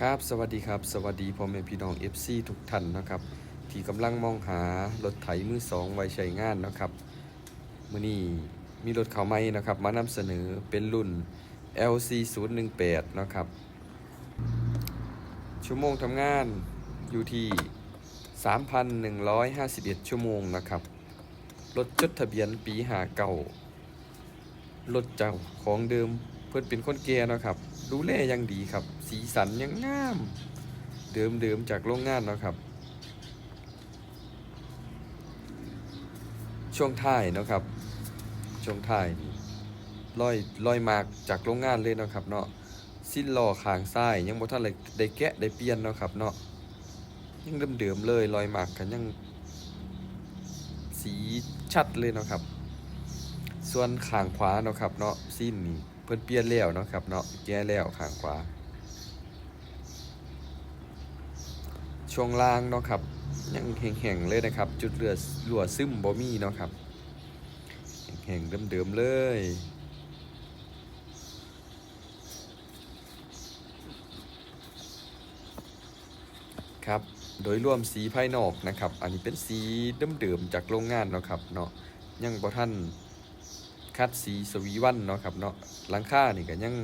ครับสวัสดีครับ สวัสดีพ่อแม่พี่น้อง FC ทุกท่านนะครับ ที่กำลังมองหารถไถมือสองไว้ใช้งานนะครับมื้อนี้มีรถเขาใหม่นะครับ มานำเสนอเป็นรุ่น LC 0 1 8นะครับ ชั่วโมงทำงานอยู่ที่ 3,151 ชั่วโมงนะครับ รถจดทะเบียนปีหาเก่ารถเจ้าของเดิม เพื่อนเป็นคนแก่เนาะครับ ดูแลอยังดีครับ สีสันยังงาม เดิมเดิมๆจากโรงงานเนาะครับ ช่วงท้ายเนาะครับ ช่วงท้ายนี่ลอยลอยมากจากโรงงานเลยเนาะครับเนาะสิ้นล้อขางซ้ายยังบ่ทันเลยได้แกะได้เปลี่ยนเนาะครับเนาะยังเดิมๆเลยลอยมากกันยังสีชัดเลยเนาะครับ ส่วนขางขวาเนาะครับเนาะสิ้นนี่ เพิ่นเปลี่ยนแล้วเนาะครับเนาะแก้แล้วข้างขวา ช่วงล่างเนาะครับ ยังแห้งๆเลยนะครับ จุดเรือรั่วซึมบ่มีเนาะครับแห้งๆเดิมๆเลยครับ โดยรวมสีภายนอกนะครับ อันนี้เป็นสีเดิมๆจากโรงงานเนาะครับเนาะ ยังบ่ท่าน คัดสีสวีวันเนาะครับเนาะหลังคานี่ก็ยัง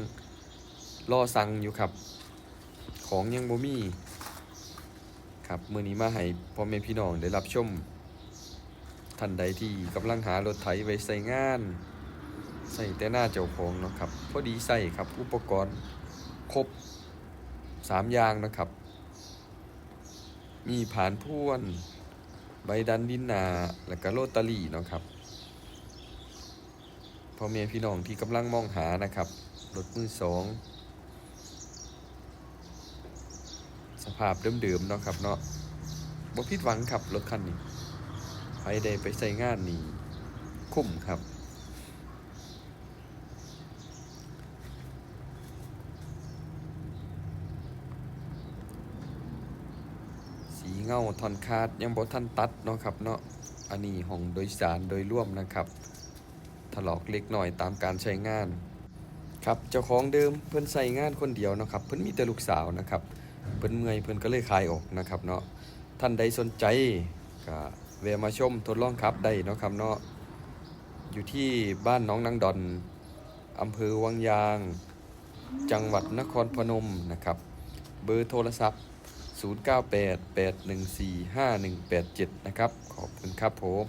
รอสั่งอยู่ครับ ของยังบ่มีครับมื้อนี้มาให้พ่อแม่พี่น้องได้รับชมท่านใดที่กำลังหารถไถไว้ใส่งานใส่แต่หน้าเจ้าของเนาะครับพอดีใส่ครับอุปกรณ์ครบสามอย่างนะครับ มีผานพ่วน ใบดันดินนา และก็โรตารี่เนาะครับ พ่อแม่พี่น้องที่กำลังมองหานะครับรถมือสองสภาพเดิมๆเนาะครับเนาะบ่ผิดหวังครับรถคันนี้ใครได้ไปใช้งานนี่คุ้มครับสีเงาทอนคาดยังบ่ทันตัดเนาะครับเนาะอันนี้ห้องโดยสารโดยร่วมนะครับ ลอกเล็กหน่อยตามการใช้งาน ครับเจ้าของเดิมเพิ่นใส่งานคนเดียวนะครับ เพิ่นมีแต่ลูกสาวนะครับ เพิ่นเมื่อยเพิ่นก็เลยขายออกนะครับเนาะท่านใดสนใจก็แวะมาชมทดลองขับได้เนาะครับเนาะอยู่ที่บ้านน้องนางดอนอำเภอวังยาง จังหวัดนครพนมนะครับ เบอร์โทรศัพท์ 0988145187 นะครับ ขอบคุณครับผม